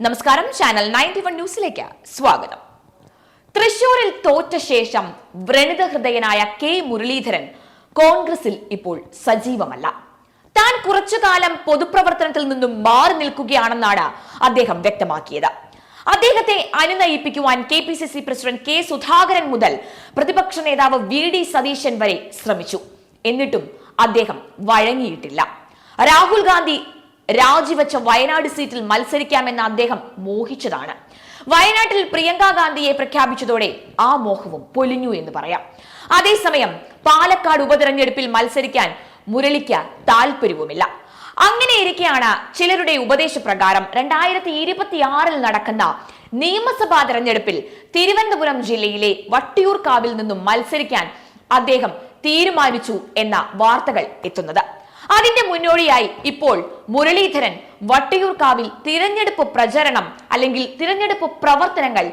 നമസ്കാരം channel ninety one ന്യൂസിലേക്ക് സ്വാഗതം. തൃശൂരിൽ തോറ്റ ശേഷം വ്രണിത ഹൃദയനായ കെ മുരളീധരൻ കോൺഗ്രസിൽ ഇപ്പോൾ സജീവമല്ല. താൻ കുറച്ചു കാലം പൊതുപ്രവർത്തനത്തിൽ നിന്നും മാറി നിൽക്കുകയാണെന്നാണ് അദ്ദേഹം വ്യക്തമാക്കിയത്. അദ്ദേഹത്തെ അനുനയിപ്പിക്കുവാൻ K P C C president K Sudhakaran മുതൽ പ്രതിപക്ഷ നേതാവ് വി ഡി സതീശൻ വരെ ശ്രമിച്ചു. എന്നിട്ടും അദ്ദേഹം വഴങ്ങിയിട്ടില്ല. രാഹുൽ ഗാന്ധി രാജിവെച്ച വയനാട് സീറ്റിൽ മത്സരിക്കാമെന്ന് അദ്ദേഹം മോഹിച്ചതാണ്. വയനാട്ടിൽ പ്രിയങ്ക ഗാന്ധിയെ പ്രഖ്യാപിച്ചതോടെ ആ മോഹവും പൊലിഞ്ഞു എന്ന് പറയാം. അതേസമയം പാലക്കാട് ഉപതെരഞ്ഞെടുപ്പിൽ മത്സരിക്കാൻ മുരളിക്ക് താല്പര്യവുമില്ല അങ്ങനെ ഇരിക്കെയാണ് ചിലരുടെ ഉപദേശപ്രകാരം രണ്ടായിരത്തി ഇരുപത്തിയാറിൽ നടക്കുന്ന നിയമസഭാ തെരഞ്ഞെടുപ്പിൽ തിരുവനന്തപുരം ജില്ലയിലെ വട്ടിയൂർക്കാവിൽ നിന്നും മത്സരിക്കാൻ അദ്ദേഹം തീരുമാനിച്ചു എന്ന വാർത്തകൾ എത്തുന്നത്. അതിന്റെ മുന്നോടിയായി ഇപ്പോൾ മുരളീധരൻ വട്ടിയൂർക്കാവിൽ തിരഞ്ഞെടുപ്പ് പ്രചരണം അല്ലെങ്കിൽ തിരഞ്ഞെടുപ്പ് പ്രവർത്തനങ്ങൾ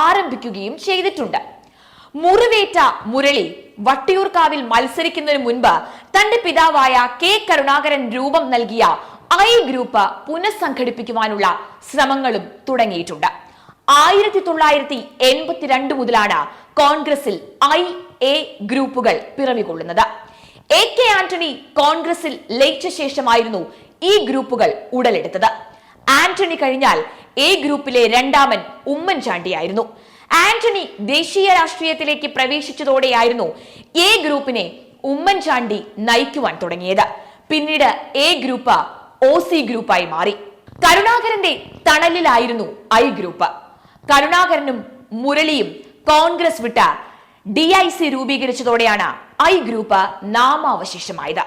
ആരംഭിക്കുകയും ചെയ്തിട്ടുണ്ട്. മുറിവേറ്റ മുരളി വട്ടിയൂർക്കാവിൽ മത്സരിക്കുന്നതിന് മുൻപ് തന്റെ പിതാവായ കെ കരുണാകരൻ രൂപം നൽകിയ ഐ ഗ്രൂപ്പ് പുനഃസംഘടിപ്പിക്കുവാനുള്ള ശ്രമങ്ങളും തുടങ്ങിയിട്ടുണ്ട്. ആയിരത്തി തൊള്ളായിരത്തി എൺപത്തിരണ്ട് മുതലാണ് കോൺഗ്രസിൽ ഐ എ ഗ്രൂപ്പുകൾ പിറവികൊള്ളുന്നത്. എ കെ ആന്റണി കോൺഗ്രസിൽ ലയിച്ച ശേഷമായിരുന്നു ഈ ഗ്രൂപ്പുകൾ ഉടലെടുത്തത്. ആന്റണി കഴിഞ്ഞാൽ എ ഗ്രൂപ്പിലെ രണ്ടാമൻ ഉമ്മൻചാണ്ടിയായിരുന്നു ആന്റണി ദേശീയ രാഷ്ട്രീയത്തിലേക്ക് പ്രവേശിച്ചതോടെയായിരുന്നു എ ഗ്രൂപ്പിനെ ഉമ്മൻചാണ്ടി നയിക്കുവാൻ തുടങ്ങിയത്. പിന്നീട് എ ഗ്രൂപ്പ് ഒ സി ഗ്രൂപ്പായി മാറി. കരുണാകരന്റെ തണലിലായിരുന്നു ഐ ഗ്രൂപ്പ്. കരുണാകരനും മുരളിയും കോൺഗ്രസ് വിട്ട ഡി ഐ സി രൂപീകരിച്ചതോടെയാണ് ഐ ഗ്രൂപ്പ് നാമാവശേഷമായത്.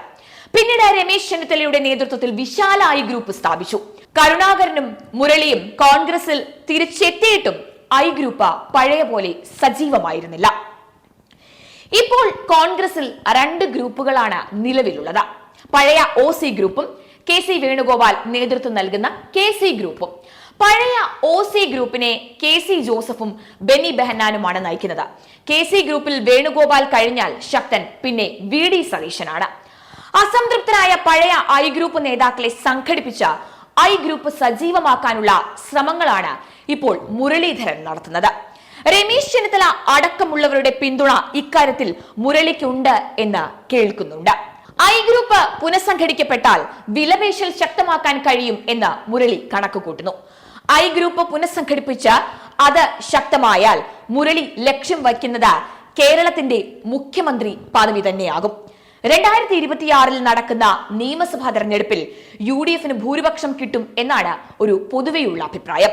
പിന്നീട് രമേശ് ചെന്നിത്തലയുടെ നേതൃത്വത്തിൽ വിശാല ഐ ഗ്രൂപ്പ് സ്ഥാപിച്ചു. കരുണാകരനും മുരളിയും കോൺഗ്രസിൽ തിരിച്ചെത്തിയിട്ടും ഐ ഗ്രൂപ്പ് പഴയ പോലെ സജീവമായിരുന്നില്ല. ഇപ്പോൾ കോൺഗ്രസിൽ രണ്ട് ഗ്രൂപ്പുകളാണ് നിലവിലുള്ളത്. പഴയ ഒ സി ഗ്രൂപ്പും കെ സി വേണുഗോപാൽ നേതൃത്വം നൽകുന്ന കെ സി ഗ്രൂപ്പും. പഴയ ഒ സി ഗ്രൂപ്പിനെ കെ സി ജോസഫും ബെന്നി ബെഹന്നാനുമാണ് നയിക്കുന്നത്. കെ സി ഗ്രൂപ്പിൽ വേണുഗോപാൽ കഴിഞ്ഞാൽ ശക്തൻ പിന്നെ വി ഡി സതീശനാണ്. അസംതൃപ്തരായ പഴയ ഐ ഗ്രൂപ്പ് നേതാക്കളെ സംഘടിപ്പിച്ച ഐ ഗ്രൂപ്പ് സജീവമാക്കാനുള്ള ശ്രമങ്ങളാണ് ഇപ്പോൾ മുരളീധരൻ നടത്തുന്നത്. രമേശ് ചെന്നിത്തല അടക്കമുള്ളവരുടെ പിന്തുണ ഇക്കാര്യത്തിൽ മുരളിക്കുണ്ട് എന്ന് കേൾക്കുന്നുണ്ട്. ഐ ഗ്രൂപ്പ് പുനഃസംഘടിക്കപ്പെട്ടാൽ വിലപേശൽ ശക്തമാക്കാൻ കഴിയും എന്ന് മുരളി കണക്ക് കൂട്ടുന്നു ഐ ഗ്രൂപ്പ് പുനഃസംഘടിപ്പിച്ച് അത് ശക്തമായാൽ മുരളി ലക്ഷ്യം വയ്ക്കുന്നത് കേരളത്തിന്റെ മുഖ്യമന്ത്രി പദവി തന്നെയാകും. രണ്ടായിരത്തി ഇരുപത്തിയാറിൽ നടക്കുന്ന നിയമസഭാ തെരഞ്ഞെടുപ്പിൽ യു ഡി എഫിന് ഭൂരിപക്ഷം കിട്ടും എന്നാണ് ഒരു പൊതുവെയുള്ള അഭിപ്രായം.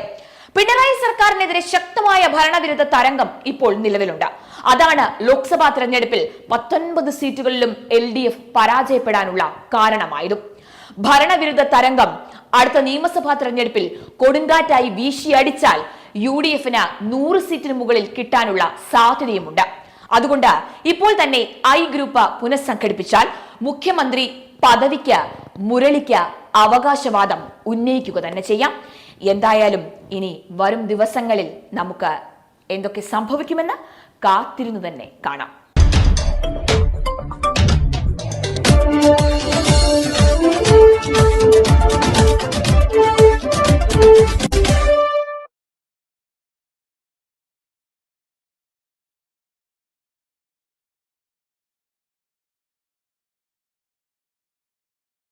പിണറായി സർക്കാരിനെതിരെ ശക്തമായ ഭരണവിരുദ്ധ തരംഗം ഇപ്പോൾ നിലവിലുണ്ട്. അതാണ് ലോക്സഭാ തെരഞ്ഞെടുപ്പിൽ പത്തൊൻപത് സീറ്റുകളിലും എൽ ഡി എഫ് പരാജയപ്പെടാനുള്ള കാരണമായതും. ഭരണവിരുദ്ധ തരംഗം അടുത്ത നിയമസഭാ തെരഞ്ഞെടുപ്പിൽ കൊടുങ്കാറ്റായി വീശിയടിച്ചാൽ യു ഡി എഫിന് നൂറ് സീറ്റിന് മുകളിൽ കിട്ടാനുള്ള സാധ്യതയുമുണ്ട്. അതുകൊണ്ട് ഇപ്പോൾ തന്നെ ഐ ഗ്രൂപ്പ് പുനഃസംഘടിപ്പിച്ചാൽ മുഖ്യമന്ത്രി പദവിക്ക് മുരളിക്ക് അവകാശവാദം ഉന്നയിക്കുക തന്നെ ചെയ്യാം. എന്തായാലും ഇനി വരും ദിവസങ്ങളിൽ നമുക്ക് എന്തൊക്കെ സംഭവിക്കുമെന്ന് കാത്തിരുന്നു തന്നെ കാണാം.